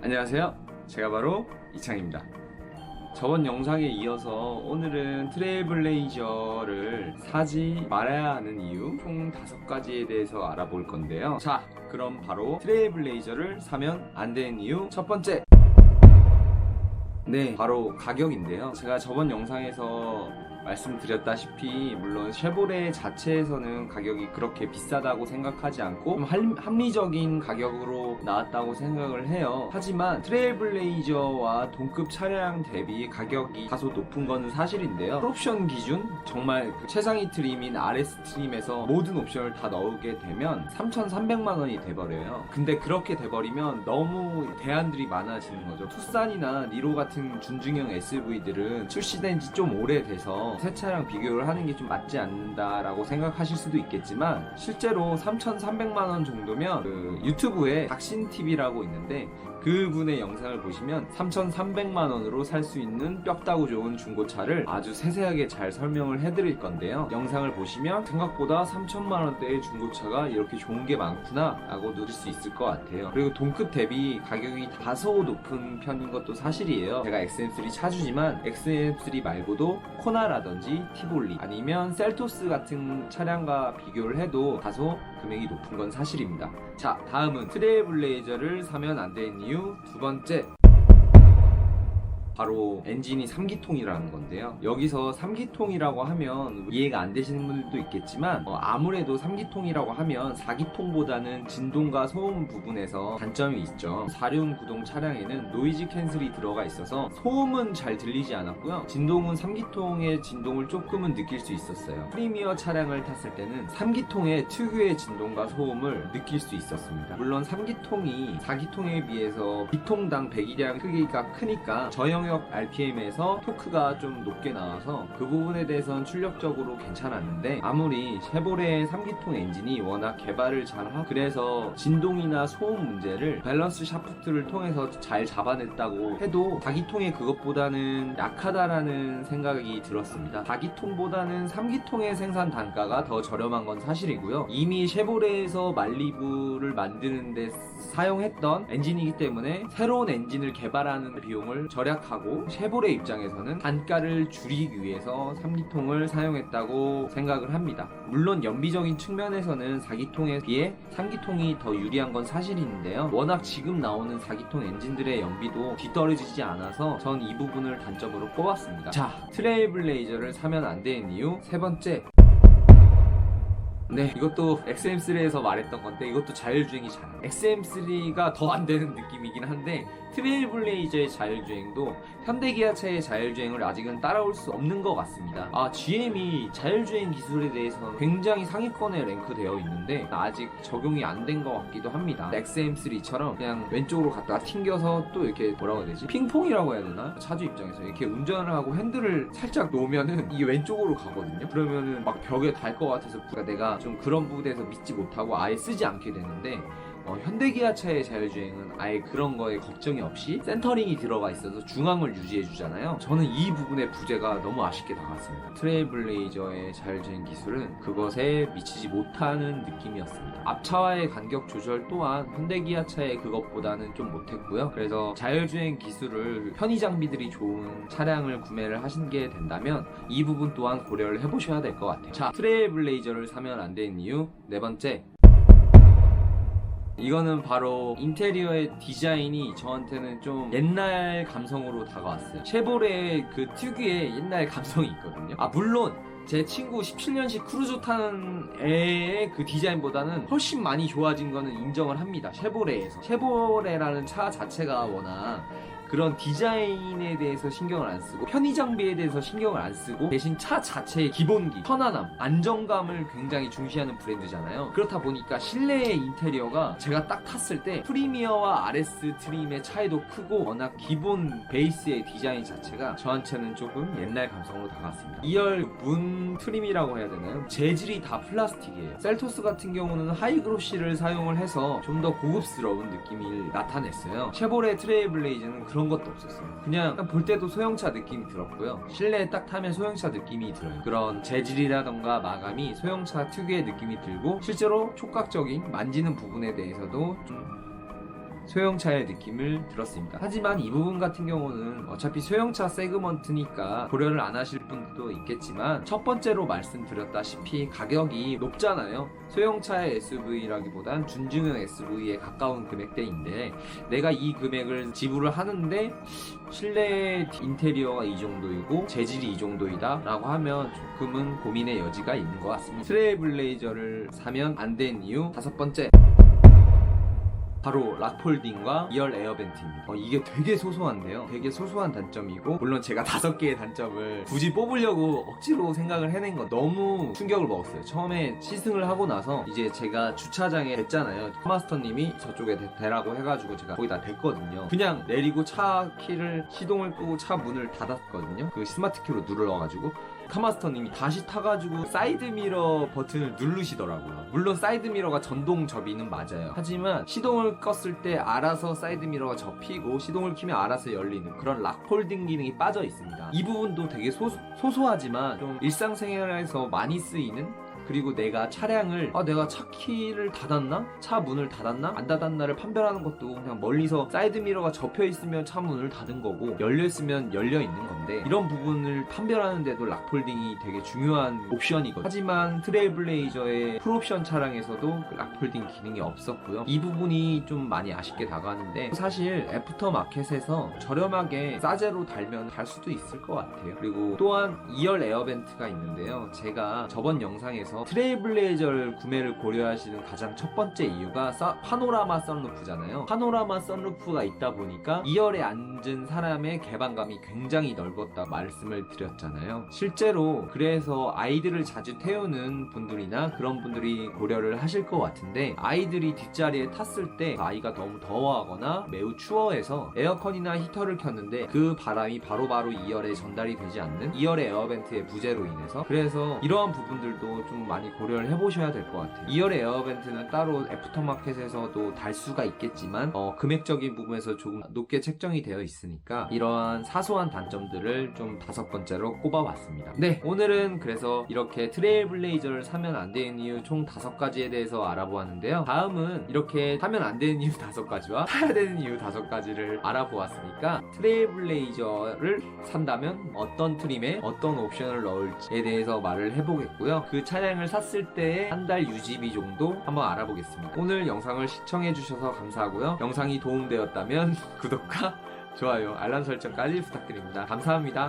안녕하세요. 제가 바로 이창입니다. 저번 영상에 이어서 오늘은 트레이블레이저를 사지 말아야 하는 이유 총 다섯 가지에 대해서 알아볼 건데요. 자, 그럼 바로 트레이블레이저를 사면 안 되는 이유 첫 번째. 네, 바로 가격인데요. 제가 저번 영상에서 말씀드렸다시피 물론 쉐보레 자체에서는 가격이 그렇게 비싸다고 생각하지 않고 좀 할- 합리적인 가격으로 나왔다고 생각을 해요. 하지만 트레일블레이저와 동급 차량 대비 가격이 다소 높은 것은 사실인데요. 옵션 기준 정말 그 최상위 트림인 RS 트림에서 모든 옵션을 다 넣게 되면 3,300만 원이 돼버려요. 근데 그렇게 돼버리면 너무 대안들이 많아지는 거죠. 투싼이나 니로 같은 준중형 SUV들은 출시된 지 좀 오래돼서 새 차랑 비교를 하는 게 좀 맞지 않는다라고 생각하실 수도 있겠지만 실제로 3,300만 원 정도면 그 유튜브에 박신TV라고 있는데 그분의 영상을 보시면 3,300만 원으로 살 수 있는 뼈다구 좋은 중고차를 아주 세세하게 잘 설명을 해드릴 건데요. 영상을 보시면 생각보다 3천만 원대의 중고차가 이렇게 좋은 게 많구나 라고 느낄 수 있을 것 같아요. 그리고 동급 대비 가격이 다소 높은 편인 것도 사실이에요. 제가 XM3 차주지만 XM3 말고도 코나라 든지 티볼리 아니면 셀토스 같은 차량과 비교를 해도 다소 금액이 높은 건 사실입니다. 자, 다음은 트레이블레이저를 사면 안 되는 이유 두 번째. 바로 엔진이 3기통이라는 건데요. 여기서 3기통이라고 하면 이해가 안 되시는 분들도 있겠지만 어, 아무래도 3기통이라고 하면 4기통보다는 진동과 소음 부분에서 단점이 있죠. 4륜 구동 차량에는 노이즈 캔슬이 들어가 있어서 소음은 잘 들리지 않았고요. 진동은 3기통의 진동을 조금은 느낄 수 있었어요. 프리미어 차량을 탔을 때는 3기통의 특유의 진동과 소음을 느낄 수 있었습니다. 물론 3기통이 4기통에 비해서 기통당 배기량 크기가 크니까 저 영역 RPM에서 토크가 좀 높게 나와서 그 부분에 대해서는 출력적으로 괜찮았는데 아무리 쉐보레의 3기통 엔진이 워낙 개발을 잘하고 그래서 진동이나 소음 문제를 밸런스 샤프트를 통해서 잘 잡아냈다고 해도 4기통의 그것보다는 약하다라는 생각이 들었습니다. 4기통보다는 3기통의 생산 단가가 더 저렴한 건 사실이고요. 이미 쉐보레에서 말리부를 만드는데 사용했던 엔진이기 때문에 새로운 엔진을 개발하는 비용을 절약하고 쉐보레 입장에서는 단가를 줄이기 위해서 3기통을 사용했다고 생각을 합니다. 물론 연비적인 측면에서는 4기통에 비해 3기통이 더 유리한 건 사실인데요. 워낙 지금 나오는 4기통 엔진들의 연비도 뒤떨어지지 않아서 전 이 부분을 단점으로 꼽았습니다. 자, 트레이블레이저를 사면 안 되는 이유 세 번째. 네, 이것도 XM3에서 말했던 건데 이것도 자율주행이 잘해요. XM3가 더 안 되는 느낌이긴 한데 트레일블레이저의 자율주행도 현대기아차의 자율주행을 아직은 따라올 수 없는 것 같습니다. 아, GM이 자율주행 기술에 대해서는 굉장히 상위권에 랭크되어 있는데 아직 적용이 안 된 것 같기도 합니다. XM3처럼 그냥 왼쪽으로 갔다가 튕겨서 또 이렇게 뭐라고 해야 되지? 핑퐁이라고 해야 되나? 차주 입장에서 이렇게 운전을 하고 핸들을 살짝 놓으면은 이게 왼쪽으로 가거든요. 그러면은 막 벽에 달 것 같아서 내가 좀 그런 부분에서 믿지 못하고 아예 쓰지 않게 되는데 어, 현대기아차의 자율주행은 아예 그런 거에 걱정이 없이 센터링이 들어가 있어서 중앙을 유지해 주잖아요. 저는 이 부분의 부재가 너무 아쉽게 나왔습니다. 트레이블레이저의 자율주행 기술은 그것에 미치지 못하는 느낌이었습니다. 앞차와의 간격 조절 또한 현대기아차의 그것보다는 좀 못했고요. 그래서 자율주행 기술을 편의 장비들이 좋은 차량을 구매를 하시게 된다면 이 부분 또한 고려를 해보셔야 될 것 같아요. 자, 트레이블레이저를 사면 안 되는 이유 네 번째. 이거는 바로 인테리어의 디자인이 저한테는 좀 옛날 감성으로 다가왔어요. 쉐보레의 그 특유의 옛날 감성이 있거든요. 아, 물론 제 친구 17년식 크루즈 타는 애의 그 디자인보다는 훨씬 많이 좋아진 거는 인정을 합니다. 쉐보레에서. 쉐보레라는 차 자체가 워낙 그런 디자인에 대해서 신경을 안 쓰고 편의 장비에 대해서 신경을 안 쓰고 대신 차 자체의 기본기, 편안함, 안정감을 굉장히 중시하는 브랜드잖아요. 그렇다 보니까 실내의 인테리어가 제가 딱 탔을 때 프리미어와 RS 트림의 차이도 크고 워낙 기본 베이스의 디자인 자체가 저한테는 조금 옛날 감성으로 다가왔습니다. 2열 문 트림이라고 해야 되나요? 재질이 다 플라스틱이에요. 셀토스 같은 경우는 하이그로시를 사용을 해서 좀 더 고급스러운 느낌을 나타냈어요. 쉐보레 트레이블레이즈는 그런 것도 없었어요. 그냥 볼 때도 소형차 느낌이 들었고요. 실내에 딱 타면 소형차 느낌이 들어요. 그런 재질이라던가 마감이 소형차 특유의 느낌이 들고 실제로 촉각적인 만지는 부분에 대해서도 좀 소형차의 느낌을 들었습니다. 하지만 이 부분 같은 경우는 어차피 소형차 세그먼트니까 고려를 안 하실 분도 있겠지만 첫 번째로 말씀드렸다시피 가격이 높잖아요. 소형차의 SUV라기보단 준중형 SUV에 가까운 금액대인데 내가 이 금액을 지불을 하는데 실내 인테리어가 이 정도이고 재질이 이 정도이다 라고 하면 조금은 고민의 여지가 있는 것 같습니다. 트레이블레이저를 사면 안 된 이유 다섯 번째 바로 락폴딩과 2열 에어벤트입니다. 어, 이게 되게 소소한데요. 되게 소소한 단점이고 물론 제가 다섯 개의 단점을 굳이 뽑으려고 억지로 생각을 해낸 건 너무 충격을 먹었어요. 처음에 시승을 하고 나서 이제 제가 주차장에 댔잖아요. 마스터님이 저쪽에 대, 대라고 해가지고 제가 거기다 댔거든요. 그냥 내리고 차 키를 시동을 끄고 차 문을 닫았거든요. 그 스마트 키로 눌러가지고 카마스터님이 다시 타가지고 사이드미러 버튼을 누르시더라고요. 물론 사이드미러가 전동 접이는 맞아요. 하지만 시동을 껐을 때 알아서 사이드미러가 접히고 시동을 키면 알아서 열리는 그런 락폴딩 기능이 빠져 있습니다. 이 부분도 되게 소, 소소하지만 좀 일상생활에서 많이 쓰이는 그리고 내가 차량을 아 내가 차 키를 닫았나? 차 문을 닫았나? 안 닫았나를 판별하는 것도 그냥 멀리서 사이드 미러가 접혀 있으면 차 문을 닫은 거고 열려 있으면 열려 있는 건데 이런 부분을 판별하는데도 락폴딩이 되게 중요한 옵션이거든요. 하지만 트레이블레이저의 풀옵션 차량에서도 그 락폴딩 기능이 없었고요. 이 부분이 좀 많이 아쉽게 다가가는데 사실 애프터 마켓에서 저렴하게 싸제로 달면 달 수도 있을 것 같아요. 그리고 또한 2열 에어벤트가 있는데요. 제가 저번 영상에서 트레이블레이저를 구매를 고려하시는 가장 첫 번째 이유가 사- 파노라마 썬루프잖아요. 파노라마 썬루프가 있다 보니까 2열에 앉은 사람의 개방감이 굉장히 넓었다 말씀을 드렸잖아요. 실제로 그래서 아이들을 자주 태우는 분들이나 그런 분들이 고려를 하실 것 같은데 아이들이 뒷자리에 탔을 때 아이가 너무 더워하거나 매우 추워해서 에어컨이나 히터를 켰는데 그 바람이 바로바로 2열에 전달이 되지 않는 2열의 에어벤트의 부재로 인해서 그래서 이러한 부분들도 좀 많이 고려를 해보셔야 될 것 같아요. 2열의 에어벤트는 따로 애프터마켓에서도 달 수가 있겠지만 어, 금액적인 부분에서 조금 높게 책정이 되어 있으니까 이러한 사소한 단점들을 좀 다섯 번째로 꼽아봤습니다. 네, 오늘은 그래서 이렇게 트레일블레이저를 사면 안 되는 이유 총 다섯 가지에 대해서 알아보았는데요. 다음은 이렇게 사면 안 되는 이유 다섯 가지와 사야 되는 이유 다섯 가지를 알아보았으니까 트레일블레이저를 산다면 어떤 트림에 어떤 옵션을 넣을지에 대해서 말을 해보겠고요. 그 차량을 샀을 때의 한 달 유지비 정도 한번 알아보겠습니다. 오늘 영상을 시청해주셔서 감사하고요. 영상이 도움되었다면 구독과 좋아요, 알람 설정까지 부탁드립니다. 감사합니다.